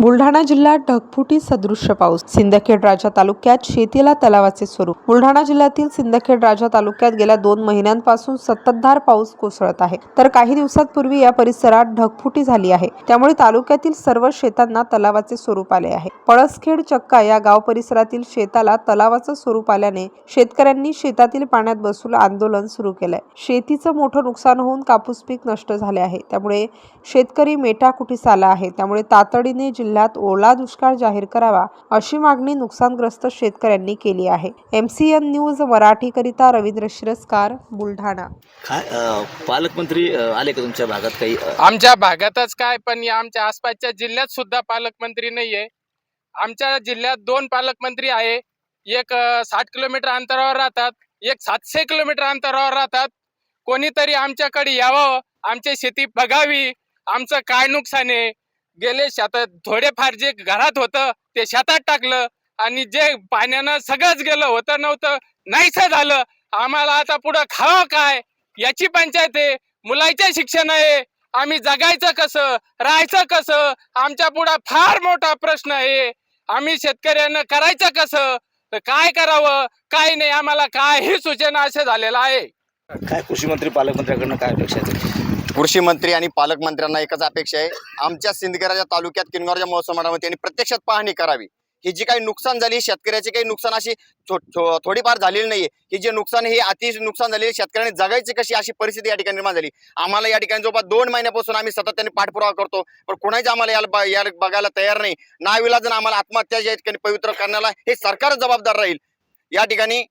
Buldhana जिल्ह्यात ढगफुटी सदृश्य पाऊस. सिंदखेड राजा तालुक्यात शेतीला तलावाचे स्वरूप. बुलढाणा जिल्ह्यातील सिंदखेड राजा तालुक्यात गेल्या दोन महिन्यांपासून सततधार पाऊस कोसळत आहे. तर काही दिवसांपूर्वी या परिसरात ढगफुटी झाली आहे. त्यामुळे तालुक्यातील सर्व शेतांना तलावाचे स्वरूप आले आहे. पळसखेड चक्का या गाव परिसरातील शेताला तलावाचं स्वरूप आल्याने शेतकऱ्यांनी शेतातील पाण्यात बसून आंदोलन सुरू केलंय. शेतीचं मोठं नुकसान होऊन कापूस पीक नष्ट झाले आहे. त्यामुळे शेतकरी मेटाकुटीस आला आहे. त्यामुळे तातडीने जिल्ह्यात ओला दुष्काळ जाहीर करावा अशी मागणी नुकसानग्रस्त शेतकऱ्यांनी केली आहे. एम सी एन न्यूज मराठीकरिता रवींद्र शिरस्कार बुलढाणा. काय पालकमंत्री आले का तुमच्या भागात काही आमच्या भागातच काय पण या आमच्या आसपासच्या जिल्ह्यात सुद्धा पालकमंत्री नाहीये. आमच्या जिल्ह्यात दोन पालकमंत्री आहे. एक साठ किलोमीटर अंतरावर राहतात एक सातशे किलोमीटर अंतरावर राहतात. कोणीतरी आमच्याकडे यावं आमची शेती बघावी आमचं काय नुकसान आहे गेले शेतात. थोडेफार जे घरात होतं ते शेतात टाकलं आणि जे पाण्यानं सगळंच गेलं होतं नव्हतं नाहीच झालं. आम्हाला आता पुढं खावं काय? याची पंचायत आहे. मुलाचं शिक्षण आहे. आम्ही जगायचं कसं? राहायचं कसं? आमच्या पुढं फार मोठा प्रश्न आहे. आम्ही शेतकऱ्यांना करायचं कसं? तर काय करावं? काय नाही आम्हाला काही सूचना असं झालेलं आहे. काय कृषी मंत्री पालकमंत्र्याकडनं काय अपेक्षा आहे कृषी मंत्री आणि पालकमंत्र्यांना एकच अपेक्षा आहे. आमच्या सिंदखेडच्या तालुक्यात किनगावच्या महोत्सव मंडळामध्ये त्यांनी प्रत्यक्षात पाहणी करावी. ही जी काही नुकसान झाली शेतकऱ्याची काही नुकसान अशी थोडीफार झालेली नाहीये. ही जे नुकसान हे अति नुकसान झालेली शेतकऱ्यांनी जगायची कशी अशी परिस्थिती या ठिकाणी निर्माण झाली. आम्हाला या ठिकाणी जवळपास दोन महिन्यापासून आम्ही सातत्याने पाठपुरावा करतो. पण कोणाच आम्हाला याला याला बघायला तयार नाही. नाविलाजन आम्हाला आत्महत्या ज्या ठिकाणी पवित्र करण्याला हे सरकार जबाबदार राहील. या ठिकाणी